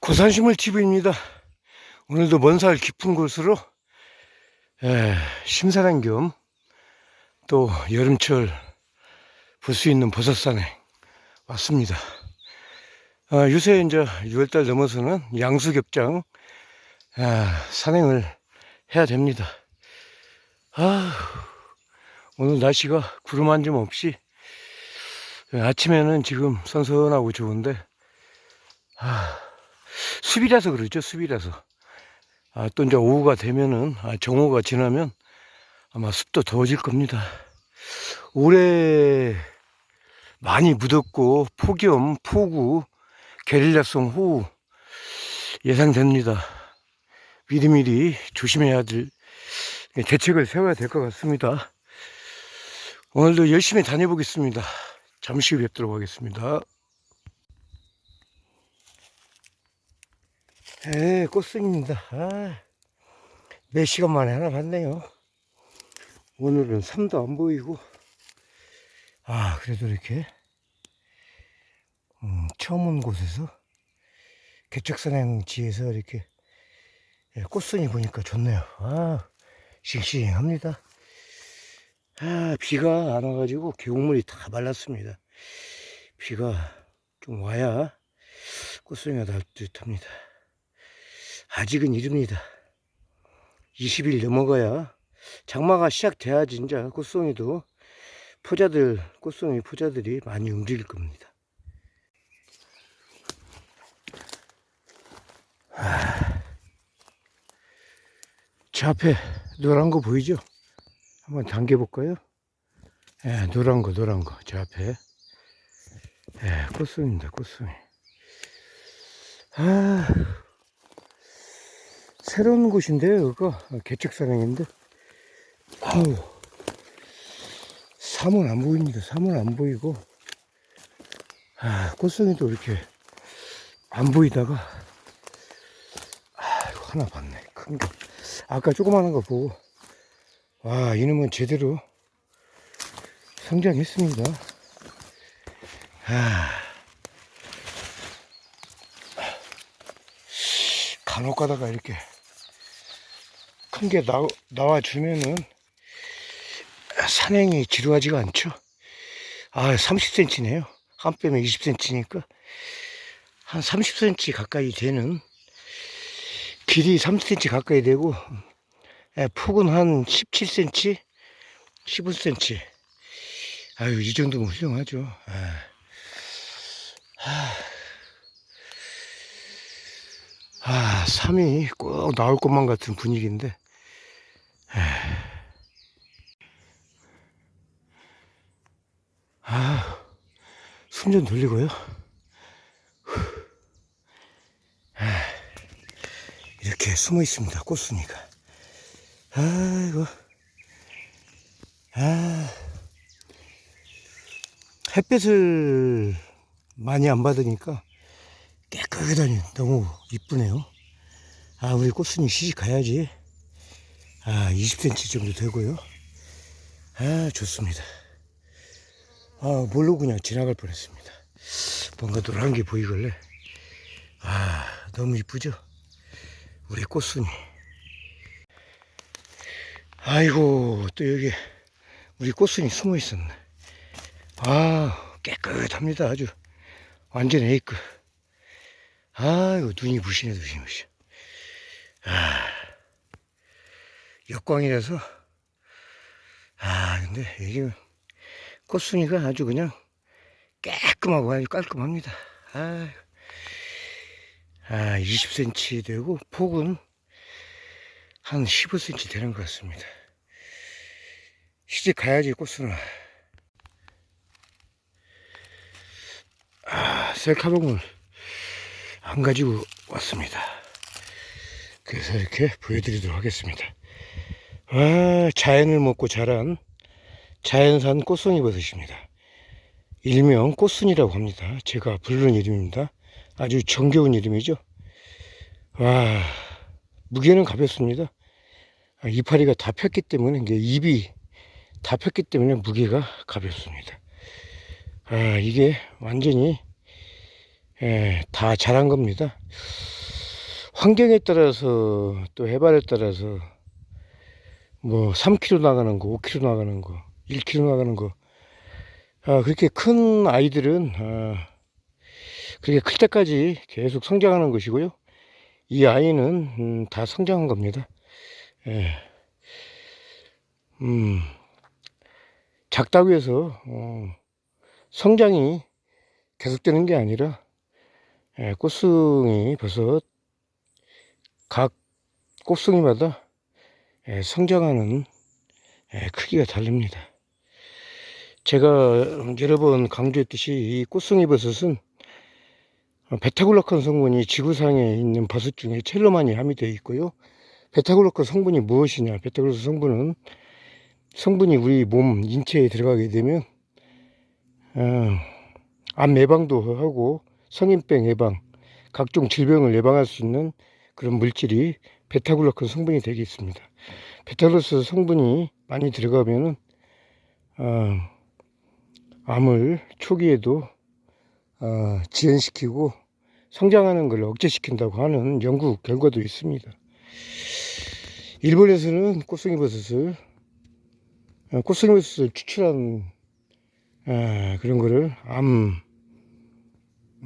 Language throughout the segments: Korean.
고산식물 TV입니다. 오늘도 먼살 깊은 곳으로 에, 심사란 겸또 여름철 볼 수 있는 버섯산에 왔습니다. 아, 요새 이제 6월달 넘어서는 양수겹장 아, 산행을 해야 됩니다. 아, 오늘 날씨가 구름 한 점 없이 아침에는 지금 선선하고 좋은데 아, 숲이라서 그러죠 숲이라서. 아, 또 이제 오후가 되면은 아, 정오가 지나면 아마 숲도 더워질 겁니다. 올해 많이 묻었고 폭염 폭우 게릴라성 호우 예상됩니다 미리미리 조심해야 될 대책을 세워야 될 것 같습니다 오늘도 열심히 다녀보겠습니다 잠시 후 뵙도록 하겠습니다 에 꽃순입니다. 아, 몇 시간 만에 하나 봤네요. 오늘은 삶도 안 보이고, 아, 그래도 이렇게, 음, 처음 온 곳에서, 개척산행지에서 이렇게, 예, 꽃순이 보니까 좋네요. 아, 싱싱합니다. 아, 비가 안 와가지고 계곡물이 다 말랐습니다. 비가 좀 와야 꽃순이가 날 듯 합니다. 아직은 이릅니다. 20일 넘어가야 장마가 시작돼야지 이제 꽃송이도 포자들 꽃송이 포자들이 많이 움직일 겁니다. 아, 저 앞에 노란 거 보이죠? 한번 당겨 볼까요? 예, 노란 거 노란 거 저 앞에 예, 꽃송입니다 꽃송이 아 새로운 곳인데요, 여기가 개척사랑인데. 아우, 삼은 안 보입니다. 삼은 안 보이고. 아, 꽃송이도 이렇게 안 보이다가, 아, 이거 하나 봤네. 큰 거. 아까 조그마한 거 보고, 와, 이놈은 제대로 성장했습니다. 아. 간혹 가다가 이렇게 큰 게 나와 주면은 산행이 지루하지가 않죠. 아, 30cm네요. 한 뼘에 20cm니까 한 30cm 가까이 되는 길이 30cm 가까이 되고 예, 폭은 한 17cm, 15cm. 아유, 이 정도면 훌륭하죠. 아. 아, 3이 꼭 나올 것만 같은 분위기인데. 아, 숨 좀 돌리고요. 이렇게 숨어 있습니다. 꽃순이가. 아이고. 아, 햇빛을 많이 안 받으니까 깨끗하니 너무 이쁘네요. 아, 우리 꽃순이 시집 가야지. 아, 20cm 정도 되고요. 아, 좋습니다. 아, 뭘로 그냥 지나갈 뻔 했습니다. 뭔가 노란 게 보이길래. 아, 너무 이쁘죠? 우리 꽃순이. 아이고, 또 여기 우리 꽃순이 숨어 있었네. 아, 깨끗합니다. 아주. 완전 A급. 아이고, 눈이 부시네, 눈이 부시. 아, 역광이라서, 아, 근데 이게 꽃순이가 아주 그냥 깨끗하고 아주 깔끔합니다. 아, 아 20cm 되고, 폭은 한 15cm 되는 것 같습니다. 시집 가야지, 꽃순아. 아, 셀카봉을 안 가지고 왔습니다. 그래서 이렇게 보여드리도록 하겠습니다. 와, 자연을 먹고 자란 자연산 꽃송이 버섯입니다. 일명 꽃순이라고 합니다. 제가 부르는 이름입니다. 아주 정겨운 이름이죠. 와, 무게는 가볍습니다. 아, 이파리가 다 폈기 때문에 이제 잎이 다 폈기 때문에 무게가 가볍습니다. 아, 이게 완전히 예, 다 자란 겁니다. 환경에 따라서 또 해발에 따라서 뭐 3kg 나가는 거, 5kg 나가는 거, 1kg 나가는 거. 아, 그렇게 큰 아이들은 아, 그렇게 클 때까지 계속 성장하는 것이고요. 이 아이는 음, 다 성장한 겁니다. 예. 음, 작다고 해서 어, 성장이 계속되는 게 아니라 예, 꽃송이 버섯 각 꽃송이마다 예, 성장하는 예, 크기가 다릅니다. 제가 여러 번 강조했듯이 이 꽃송이 버섯은 베타글루칸 성분이 지구상에 있는 버섯 중에 제일 많이 함유되어 있고요. 베타글루칸 성분이 무엇이냐? 베타글루칸 성분은 성분이 우리 몸 인체에 들어가게 되면 어, 암 예방도 하고 성인병 예방, 각종 질병을 예방할 수 있는 그런 물질이 베타글루칸 성분이 되겠습니다. 베타글루칸 성분이 많이 들어가면은 어, 암을 초기에도 어, 지연시키고 성장하는 걸 억제시킨다고 하는 연구 결과도 있습니다. 일본에서는 꽃송이 버섯을 어, 꽃송이 버섯을 추출한 어, 그런 거를 암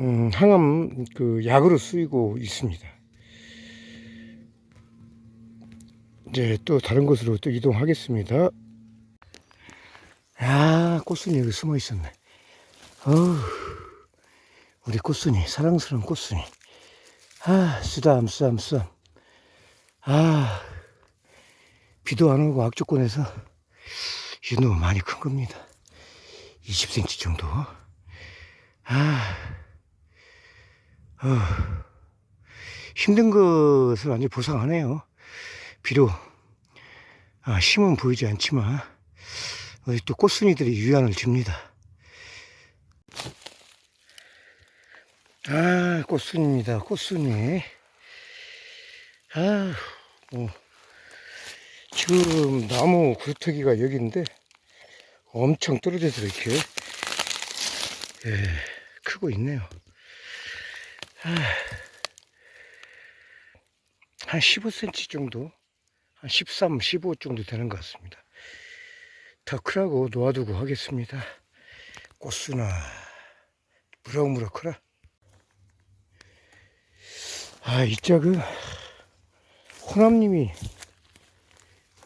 음, 항암 그 약으로 쓰이고 있습니다. 이제 또 다른 곳으로 또 이동하겠습니다. 아, 꽃순이 여기 숨어 있었네. 어우, 우리 꽃순이, 사랑스러운 꽃순이. 아, 쓰담, 쓰담, 쓰담. 아, 비도 안 오고 악조건에서 윤호 많이 큰 겁니다. 20cm 정도. 아, 어, 힘든 것을 완전히 보상하네요. 비록 아, 힘은 보이지 않지만 어디 또 꽃순이들이 유ян을 줍니다. 아, 꽃순입니다. 꽃순이. 아, 뭐, 지금 나무 굴뚝이가 여기인데 엄청 떨어져서 이렇게 예, 크고 있네요. 아, 한 15cm 정도, 한 13, 15 정도 되는 것 같습니다. 더 크라고 놓아두고 하겠습니다. 꽃수나 무럭무럭 크라. 아, 이 짝은 호남님이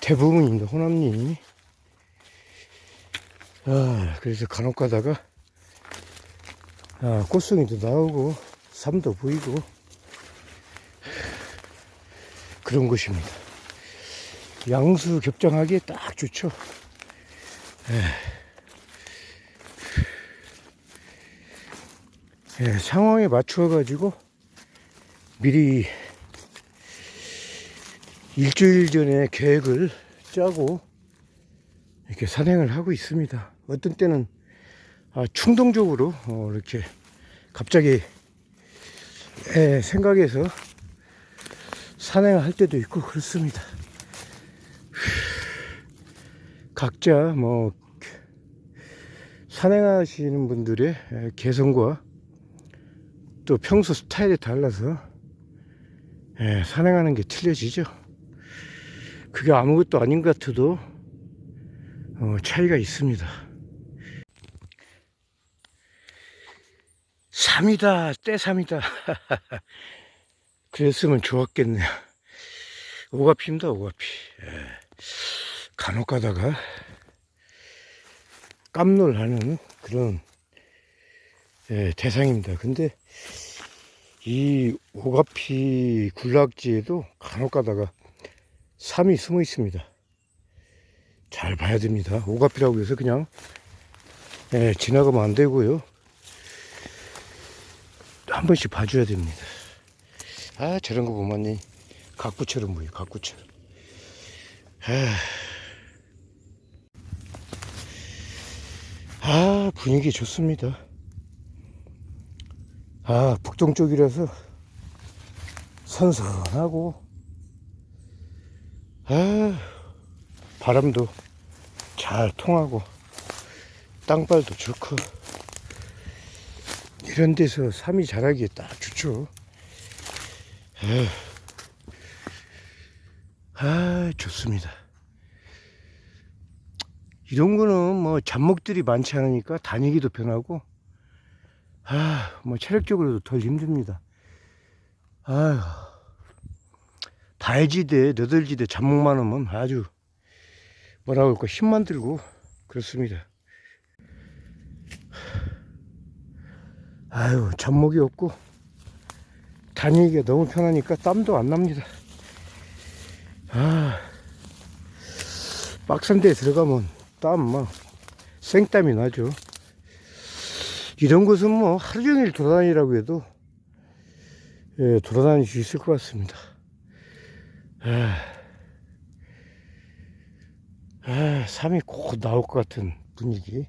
대부분입니다. 호남님이. 아, 그래서 간혹 가다가 아, 꽃송이도 나오고 삶도 보이고 그런 곳입니다. 양수 겹장하기에 딱 좋죠. 예. 예, 상황에 맞추어 가지고 미리 일주일 전에 계획을 짜고 이렇게 산행을 하고 있습니다. 어떤 때는 아, 충동적으로 어, 이렇게 갑자기 예, 생각해서 산행을 할 때도 있고 그렇습니다. 각자 뭐 산행하시는 분들의 개성과 또 평소 스타일이 달라서 예, 산행하는 게 틀려지죠. 그게 아무것도 아닌 것 같아도 어, 차이가 있습니다. 3이다, 때3이다. 그랬으면 좋았겠네요. 오가피입니다, 오가피. 예. 간혹 가다가 깜놀하는 그런 예, 대상입니다. 근데 이 오가피 군락지에도 간혹 가다가 삼이 숨어 있습니다. 잘 봐야 됩니다. 오가피라고 해서 그냥 예, 지나가면 안 되고요. 한 번씩 봐줘야 됩니다. 아 저런 거 보면 각부처럼 보여 각부처럼. 아. 아, 분위기 좋습니다. 아, 북동 쪽이라서 선선하고, 아, 바람도 잘 통하고 땅발도 좋고 이런 데서 삶이 자라기에 딱 좋죠. 에휴. 아, 좋습니다. 이런 거는 뭐 잡목들이 많지 않으니까 다니기도 편하고, 아, 뭐 체력적으로도 덜 힘듭니다. 아휴, 다해지대, 너덜지대 잡목 많으면 아주 뭐라 그럴까 힘만 들고 그렇습니다. 아유, 잡목이 없고 다니기가 너무 편하니까 땀도 안 납니다. 아, 빡센 데 들어가면 땀 막 생땀이 나죠. 이런 곳은 뭐 하루 종일 돌아다니라고 해도 예, 돌아다닐 수 있을 것 같습니다. 아, 아, 삶이 곧 나올 것 같은 분위기.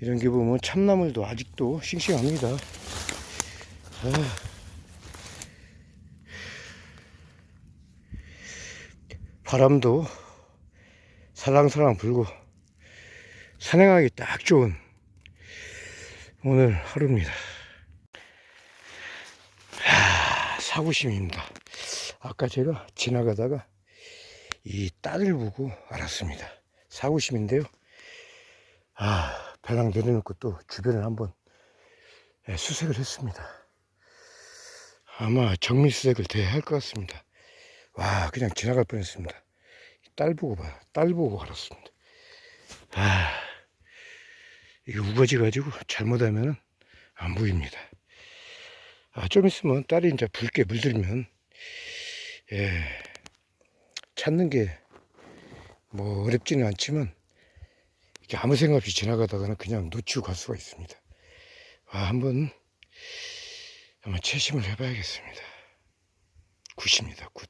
이런 게 보면 참나물도 아직도 싱싱합니다. 아. 바람도 살랑살랑 불고 산행하기 딱 좋은 오늘 하루입니다. 아, 사구심입니다. 아까 제가 지나가다가 이 딸을 보고 알았습니다. 사구심인데요. 아, 배낭 내려놓고 또 주변을 한번 예, 수색을 했습니다. 아마 정밀 수색을 대야 할 것 같습니다. 와, 그냥 지나갈 뻔 했습니다. 딸 보고 봐. 딸 보고 알았습니다. 아, 이게 우거지 가지고 잘못하면 안 보입니다. 아, 좀 있으면 딸이 이제 붉게 물들면, 예, 찾는 게 뭐 어렵지는 않지만, 이렇게 아무 생각 없이 지나가다가는 그냥 놓치고 갈 수가 있습니다. 아, 한번, 한번 채심을 해봐야겠습니다. 굿입니다, 굿.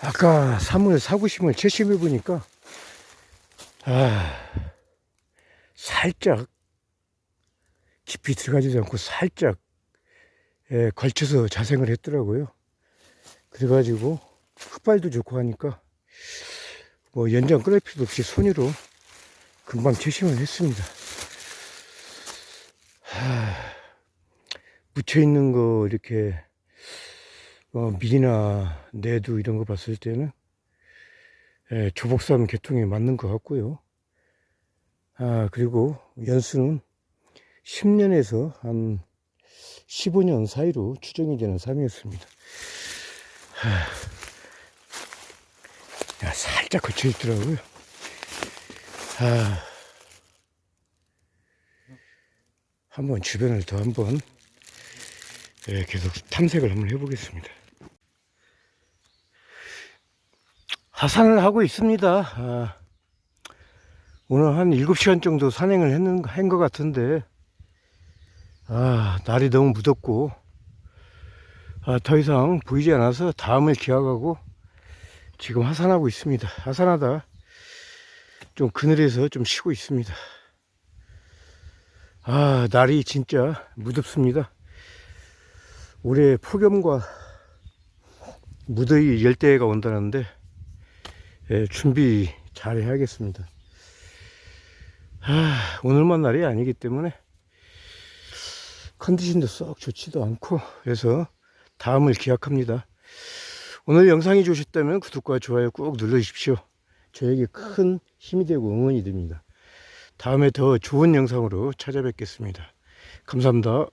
아까 사물 사구심을 채심해 보니까, 아, 살짝, 깊이 들어가지도 않고 살짝, 예, 걸쳐서 자생을 했더라고요. 그래가지고, 흑발도 좋고 하니까, 뭐 연장 끌을 필요도 없이 손으로 금방 채심을 했습니다. 하, 묻혀 있는 거 이렇게 어, 밀이나 내두 이런 거 봤을 때는 예, 조복삼 계통에 맞는 것 같고요. 아 그리고 연수는 10년에서 한 15년 사이로 추정이 되는 삶이었습니다. 하, 야, 살짝 거쳐 있더라고요. 아, 한번 주변을 더 한번 예, 계속 탐색을 한번 해보겠습니다. 하산을 하고 있습니다. 아, 오늘 한 7시간 정도 산행을 했는, 한 것 같은데, 아, 날이 너무 무덥고, 아, 더 이상 보이지 않아서 다음을 기약하고 지금 하산하고 있습니다. 하산하다 좀 그늘에서 좀 쉬고 있습니다. 아, 날이 진짜 무덥습니다. 올해 폭염과 무더위 열대가 온다는데 예, 준비 잘 해야겠습니다. 아, 오늘만 날이 아니기 때문에 컨디션도 썩 좋지도 않고 그래서 다음을 기약합니다. 오늘 영상이 좋으셨다면 구독과 좋아요 꾹 눌러주십시오. 저에게 큰 힘이 되고 응원이 됩니다. 다음에 더 좋은 영상으로 찾아뵙겠습니다. 감사합니다.